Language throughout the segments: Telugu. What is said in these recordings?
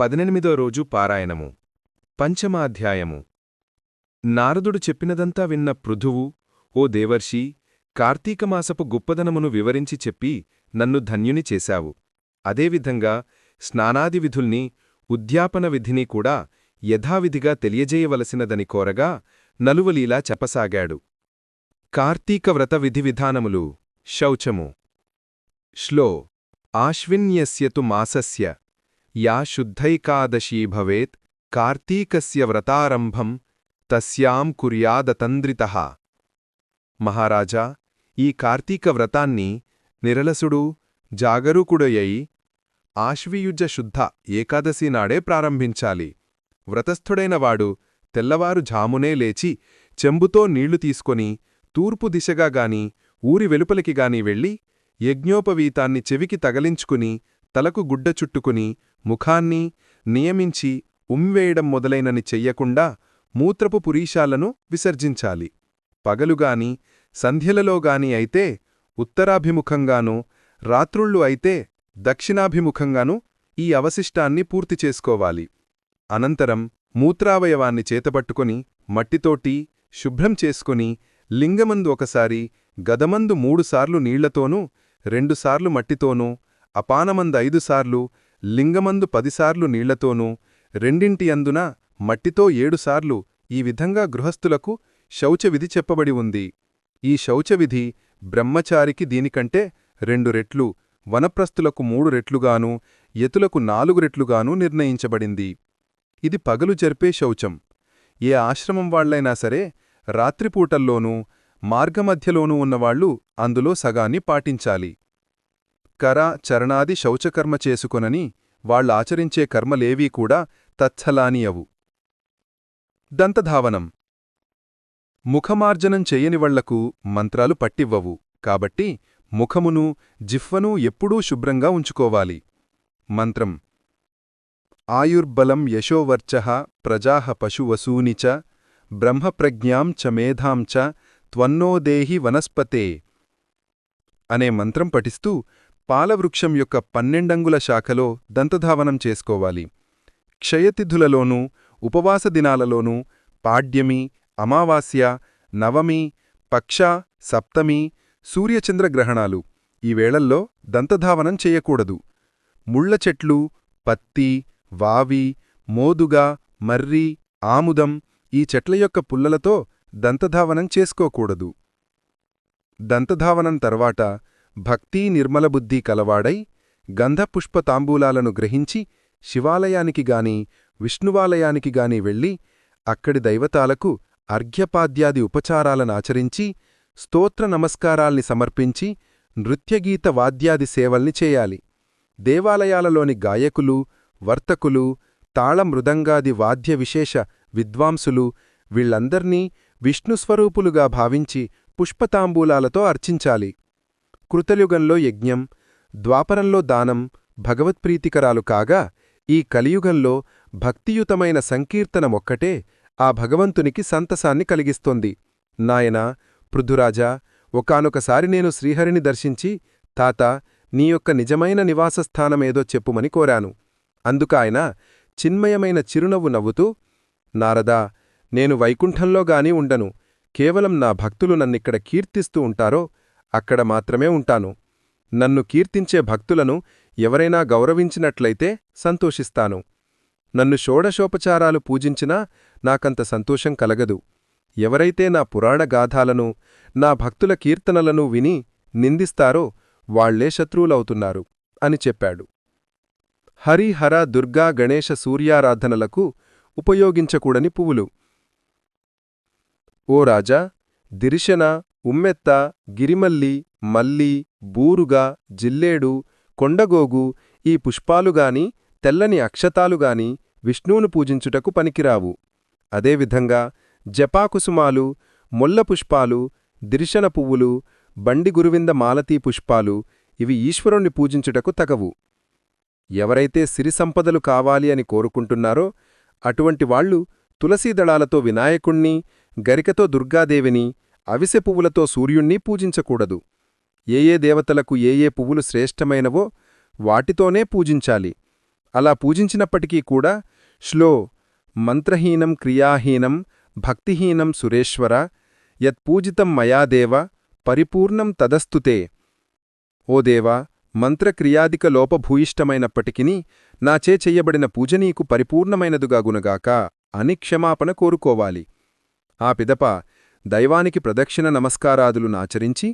పదినెనిమిదో రోజు పారాయణము. పంచమాధ్యాయము. నారదుడు చెప్పినదంతా విన్న పృథువు ఓ దేవర్షి కార్తీకమాసపు గొప్పదనమును వివరించి చెప్పి నన్ను ధన్యుని చేశావు. అదేవిధంగా స్నానాది విధుల్ని ఉద్యాపన విధిని కూడా యథావిధిగా తెలియజేయవలసినదని కోరగా నలువలీలా చెప్పసాగాడు. కార్తీక వ్రత విధి విధానములు. శౌచము. శ్లో. ఆశ్విన్యస్యతు మాసస్య. యా శుద్ధైకాదశీ భవేత్ కార్తీకస్య వ్రతారంభం తస్యాం కుర్యాదతంద్రిత మహారాజా ఈ కార్తీక వ్రతాన్ని నిరలసుడు జాగరూకుడయ్యి ఆశ్వీయుజ శుద్ధ ఏకాదశి నాడే ప్రారంభించాలి. వ్రతస్థుడైన వాడు తెల్లవారు ఝామునే లేచి చెంబుతో నీళ్ళు తీసుకొని తూర్పు దిశగా గాని ఊరి వెలుపలికి గాని వెళ్ళి యజ్ఞోపవీతాన్ని చెవికి తగలించుకుని తలకు గుడ్డ చుట్టుకుని ముఖాన్ని నియమించి ఉమ్మివేయడం మొదలైనని చెయ్యకుండా మూత్రపు పురీషాలను విసర్జించాలి. పగలుగాని సంధ్యలలోగాని అయితే ఉత్తరాభిముఖంగానూ రాత్రుళ్ళు అయితే దక్షిణాభిముఖంగానూ ఈ అవశిష్టాన్ని పూర్తి చేసుకోవాలి. అనంతరం మూత్రావయవాన్ని చేతపట్టుకుని మట్టితోటి శుభ్రం చేసుకుని లింగమందు ఒకసారి గదమందు మూడుసార్లు నీళ్ళతోనూ రెండుసార్లు మట్టితోనూ అపానమంద ఐదుసార్లు లింగమందు పదిసార్లు నీళ్ళతోనూ రెండింటి అందున మట్టితో ఏడుసార్లు ఈ విధంగా గృహస్థులకు శౌచవిధి చెప్పబడి ఉంది. ఈ శౌచవిధి బ్రహ్మచారికి దీనికంటే రెండు రెట్లు వనప్రస్థులకు మూడు రెట్లుగానూ యతులకు నాలుగు రెట్లుగానూ నిర్ణయించబడింది. ఇది పగలు జరిపే శౌచం. ఏ ఆశ్రమం వాళ్ళైనా సరే రాత్రిపూటల్లోనూ మార్గమధ్యలోనూ ఉన్నవాళ్ళు అందులో సగాన్ని పాటించాలి. కర చరణాది శౌచకర్మ చేసుకొనని వాళ్ళాచరించే కర్మలేవీ కూడా తత్సలానియవు దంతధావనం. ముఖమార్జనం చెయ్యనివళ్ళకు మంత్రాలు పట్టివ్వవు. కాబట్టి ముఖమును జిహ్వనూ ఎప్పుడూ శుభ్రంగా ఉంచుకోవాలి. మంత్రం. ఆయుర్బలం యశోవర్చ ప్రజాహ పశువసూని చ బ్రహ్మప్రజ్ఞాం చ మేధాం చ త్వన్నోదేహి వనస్పతే అనే మంత్రం పఠిస్తూ పాలవృక్షం యొక్క పన్నెండంగుల శాఖలో దంతధావనం చేసుకోవాలి. క్షయతిథులలోనూ ఉపవాస దినాలలోనూ పాడ్యమి అమావాస్య నవమి పక్ష సప్తమి సూర్యచంద్రగ్రహణాలు ఈ వేళల్లో దంతధావనం చేయకూడదు. ముళ్ళ చెట్లు పత్తి వావి మోదుగా మర్రి ఆముదం ఈ చెట్ల యొక్క పుల్లలతో దంతధావనం చేసుకోకూడదు. దంతధావనం తర్వాత భక్తీ నిర్మలబుద్ధి కలవాడై గంధపుష్ప తాంబూలాలను గ్రహించి శివాలయానికి గాని విష్ణువాలయానికి గాని వెళ్ళి అక్కడి దైవతాలకు అర్ఘ్యపాద్యాది ఉపచారాలనాచరించి స్తోత్ర నమస్కారాల్ని సమర్పించి నృత్యగీత వాద్యాది సేవల్ని చేయాలి. దేవాలయాలలోని గాయకులు వర్తకులు తాళమృదంగాది వాద్య విశేష విద్వాంసులు వీళ్ళందర్నీ విష్ణుస్వరూపులుగా భావించి పుష్పతాంబూలాలతో అర్చించాలి. కృతయుగంలో యజ్ఞం ద్వాపరంలో దానం భగవత్ప్రీతికరాలు కాగా ఈ కలియుగంలో భక్తియుతమైన సంకీర్తనమొక్కటే ఆ భగవంతునికి సంతసాన్ని కలిగిస్తోంది. నాయనా పృథురాజా ఒకనొకసారి నేను శ్రీహరిని దర్శించి తాత నీ యొక్క నిజమైన నివాసస్థానమేదో చెప్పుమని కోరాను. అందుకాయన చిన్మయమైన చిరునవ్వు నవ్వుతూ నారదా నేను వైకుంఠంలోగాని ఉండను. కేవలం నా భక్తులు నన్నిక్కడ కీర్తిస్తూ ఉంటారో అక్కడ మాత్రమే ఉంటాను. నన్ను కీర్తించే భక్తులను ఎవరైనా గౌరవించినట్లయితే సంతోషిస్తాను. నన్ను షోడశోపచారాలు పూజించినా నాకంత సంతోషం కలగదు. ఎవరైతే నా పురాణ గాథాలను నా భక్తుల కీర్తనలను విని నిందిస్తారో వాళ్ళే శత్రువులవుతున్నారు అని చెప్పాడు. హరిహర దుర్గా గణేశ సూర్యారాధనలకు ఉపయోగించకూడని పువ్వులు. ఓ రాజా దిరిశన ఉమ్మెత్త గిరిమల్లి మల్లి బూరుగా జిల్లేడు కొండగోగు ఈ పుష్పాలుగాని తెల్లని అక్షతాలుగాని విష్ణువును పూజించుటకు పనికిరావు. అదేవిధంగా జపాకుసుమాలు మొల్ల పుష్పాలు దిర్శన పువ్వులు బండి గురువింద మాలతీ పుష్పాలు ఇవి ఈశ్వరుణ్ణి పూజించుటకు తగవు. ఎవరైతే సిరి సంపదలు కావాలి అని కోరుకుంటున్నారో అటువంటి వాళ్ళు తులసీదళాలతో వినాయకుణ్ణి గరికతో దుర్గాదేవిని అవిసె పువ్వులతో సూర్యుణ్ణి పూజించకూడదు. ఏ ఏ దేవతలకు ఏ ఏ పువ్వులు శ్రేష్టమైనవో వాటితోనే పూజించాలి. అలా పూజించినప్పటికీ కూడా శ్లో మంత్రహీనం క్రియాహీనం భక్తిహీనం సురేశ్వర యత్పూజితం మయాదేవ పరిపూర్ణం తదస్తుతే ఓ దేవా మంత్రక్రియాదిక లోపభూయిష్టమైనప్పటికినీ నాచే చెయ్యబడిన పూజ నీకు పరిపూర్ణమైనదుగా గునగాక అని క్షమాపణ కోరుకోవాలి. ఆ పిదప దైవానికి ప్రదక్షిణ నమస్కారాదులు నాచరించి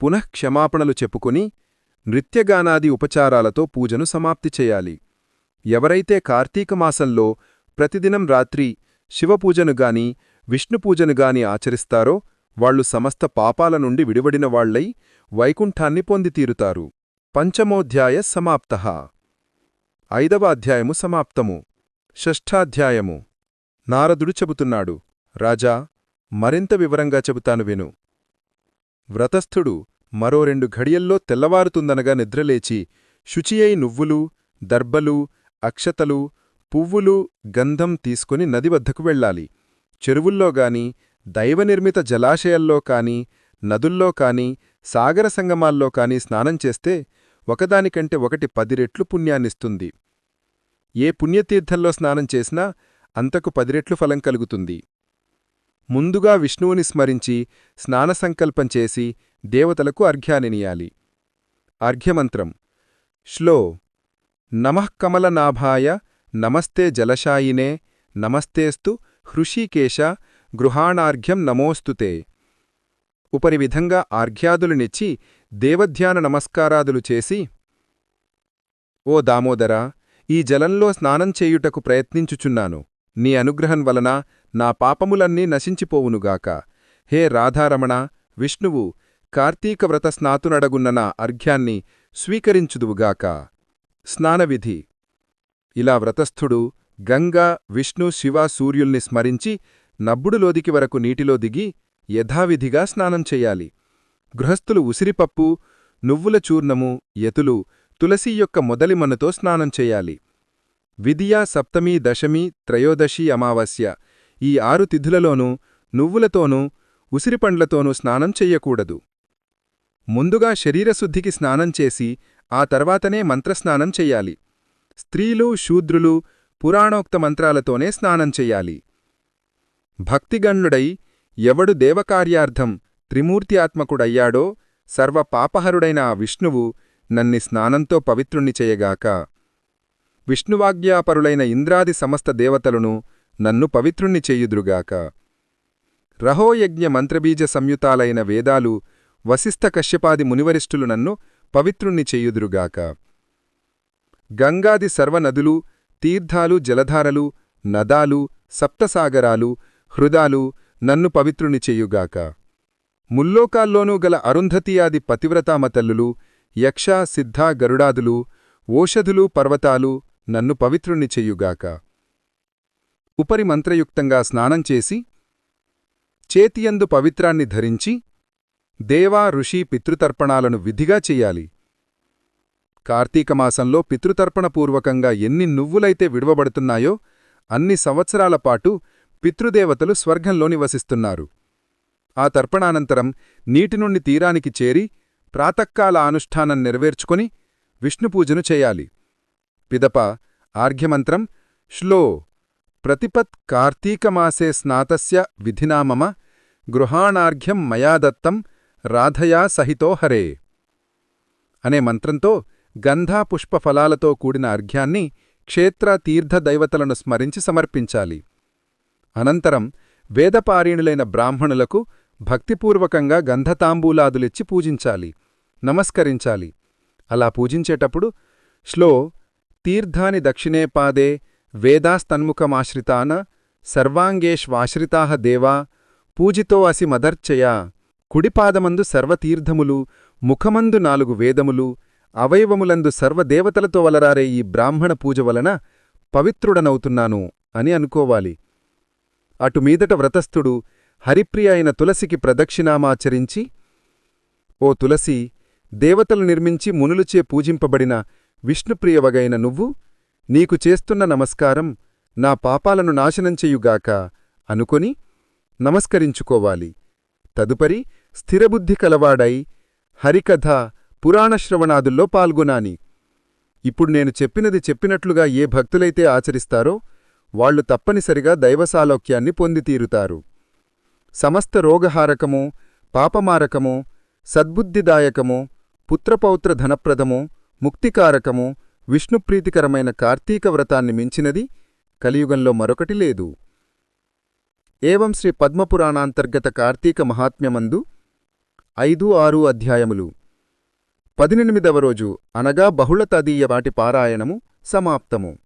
పునః క్షమాపణలు చెప్పుకుని నృత్యగానాది ఉపచారాలతో పూజను సమాప్తి చేయాలి. ఎవరైతే కార్తీకమాసంలో ప్రతిదినం రాత్రి శివపూజనుగాని విష్ణుపూజనుగాని ఆచరిస్తారో వాళ్ళు సమస్త పాపాల నుండి విడివడిన వాళ్ళై వైకుంఠాన్ని పొందితీరుతారు పంచమోధ్యాయ సమాప్త. ఐదవ అధ్యాయము సమాప్తము. షష్ఠాధ్యాయము. నారదుడు చెబుతున్నాడు రాజా మరింత వివరంగా చెబుతాను విను. వ్రతస్థుడు మరో రెండు ఘడియల్లో తెల్లవారుతుందనగా నిద్రలేచి శుచియై నువ్వులు దర్బలు అక్షతలు పువ్వులు గంధం తీసుకుని నది వద్దకు వెళ్ళాలి. చెరువుల్లోగాని దైవనిర్మిత జలాశయాల్లో కాని నదుల్లో కాని సాగర సంగమాల్లో కాని స్నానం చేస్తే ఒకదానికంటే ఒకటి పది రెట్లు పుణ్యాన్నిస్తుంది. ఏ పుణ్యతీర్థంలో స్నానం చేసినా అంతకు పదిరెట్లు ఫలం కలుగుతుంది. ముందుగా విష్ణువుని స్మరించి స్నాన సంకల్పం చేసి దేవతలకు అర్ఘ్యానినియాలి. అర్ఘ్యమంత్రం. శ్లో. నమఃకమలనాభాయ నమస్తే జలశాయినే నమస్తేస్తు హృషీకేశ గృహాణార్ఘ్యం నమోస్తుతే ఉపరి విధంగా ఆర్ఘ్యాదులునిచ్చి దేవధ్యాన నమస్కారాదులు చేసి ఓ దామోదరా ఈ జలంలో స్నానం చేయుటకు ప్రయత్నించుచున్నాను. నీ అనుగ్రహం వలన నా పాపములన్నీ నశించిపోవునుగాక. హే రాధారమణ విష్ణువు కార్తీకవ్రత స్నాతునడగున్న నా అర్ఘ్యాన్ని స్వీకరించుదువుగాక. స్నానవిధి. ఇలా వ్రతస్థుడు గంగా విష్ణు శివ సూర్యుల్ని స్మరించి నబ్బుడులోదికి వరకు నీటిలో దిగి యథావిధిగా స్నానం చెయ్యాలి గృహస్థులు ఉసిరిపప్పు నువ్వుల చూర్ణము ఎతులు తులసి యొక్క మొదలిమనుతో స్నానం చెయ్యాలి విదియా సప్తమీ దశమి త్రయోదశి అమావాస్య. ఈ ఆరు తిథులలోనూ నువ్వులతోనూ ఉసిరిపండ్లతోనూ స్నానం చెయ్యకూడదు. ముందుగా శరీరశుద్ధికి స్నానం చేసి ఆ తర్వాతనే మంత్రస్నానం చెయ్యాలి. స్త్రీలు శూద్రులు పురాణోక్త మంత్రాలతోనే స్నానం చెయ్యాలి. భక్తిగణుడై ఎవడు దేవకార్యార్థం త్రిమూర్తి ఆత్మకుడయ్యాడో సర్వ పాపహరుడైన ఆ విష్ణువు నన్ని స్నానంతో పవిత్రుణ్ణి చేయగాక. విష్ణువాజ్ఞాపరులైన ఇంద్రాది సమస్త దేవతలను నన్ను పవిత్రుణ్ణి చేయుదురుగాక. రహోయజ్ఞ మంత్రబీజ సంయుతాలైన వేదాలు వశిష్ఠ కశ్యపాది మునివరిష్ఠులు నన్ను పవిత్రుణ్ణి చేయుదురుగాక. గంగాది సర్వనదులు తీర్థాలు జలధారలు నదాలు సప్తసాగరాలు హృదాలు నన్ను పవిత్రుణ్ణి చెయ్యుగాక ముల్లోకాల్లోనూ గల అరుంధతియాది పతివ్రతామతల్లులు యక్ష సిద్ధ గరుడాదులు ఓషధులు పర్వతాలు నన్ను పవిత్రుణ్ణి చెయ్యుగాక ఉపరి మంత్రయుక్తంగా స్నానం చేసి చేతియందు పవిత్రాన్ని ధరించి దేవా ఋషి పితృతర్పణాలను విధిగా చెయ్యాలి కార్తీకమాసంలో పితృతర్పణపూర్వకంగా ఎన్ని నువ్వులైతే విడవబడుతున్నాయో అన్ని సంవత్సరాల పాటు పితృదేవతలు స్వర్గంలో నివసిస్తున్నారు. ఆ తర్పణానంతరం నీటి నుండి తీరానికి చేరి ప్రాతక్కాల అనుష్ఠానం నెరవేర్చుకుని విష్ణుపూజను చేయాలి. పిదప ఆర్ఘ్యమంత్రం శ్లో ప్రతిపత్ కార్తీకమాసే స్నాతస్య విధినామమ గృహాణార్ఘ్యం మయా దత్తం రాధయా సహితో హరే అనే మంత్రంతో గంధా పుష్పఫలాలతో కూడిన అర్ఘ్యాన్ని క్షేత్ర తీర్థ దైవతలను స్మరించి సమర్పించాలి. అనంతరం వేదపారీణులైన బ్రాహ్మణులకు భక్తిపూర్వకంగా గంధతాంబూలాదులిచ్చి పూజించాలి నమస్కరించాలి. అలా పూజించేటప్పుడు శ్లో తీర్థాని దక్షిణే పాదే వేదాస్తన్ముఖమాశ్రితాన సర్వాంగేష్వాశ్రితాహ దేవా పూజితో అసి మదర్చయా కుడిపాదమందు సర్వతీర్థములు ముఖమందు నాలుగు వేదములు అవయవములందు సర్వదేవతలతో వలరారే ఈ బ్రాహ్మణ పూజ వలన పవిత్రుడనవుతున్నాను అని అనుకోవాలి. అటుమీదట వ్రతస్థుడు హరిప్రియ అయిన తులసికి ప్రదక్షిణామాచరించి ఓ తులసి దేవతలు నిర్మించి మునులుచే పూజింపబడిన విష్ణుప్రియవగైన నువ్వు నీకు చేస్తున్న నమస్కారం నా పాపాలను నాశనం చెయ్యుగాక అనుకొని నమస్కరించుకోవాలి. తదుపరి స్థిరబుద్ధి కలవాడై హరికథ పురాణశ్రవణాదుల్లో పాల్గొనాని. ఇప్పుడు నేను చెప్పినది చెప్పినట్లుగా ఏ భక్తులైతే ఆచరిస్తారో వాళ్ళు తప్పనిసరిగా దైవసాలోక్యాన్ని పొందితీరుతారు. సమస్త రోగహారకము పాపమారకము సద్బుద్ధిదాయకము పుత్రపౌత్ర ధనప్రదము ముక్తికారకము విష్ణుప్రీతికరమైన కార్తీక వ్రతాన్ని మించినది కలియుగంలో మరొకటి లేదు. ఏవం శ్రీ పద్మపురాణాంతర్గత కార్తీక మహాత్మ్యమందు ఐదు ఆరు అధ్యాయములు. పదినెనిమిదవ రోజు అనగా బహుళ తదీయ వాటి పారాయణము సమాప్తము.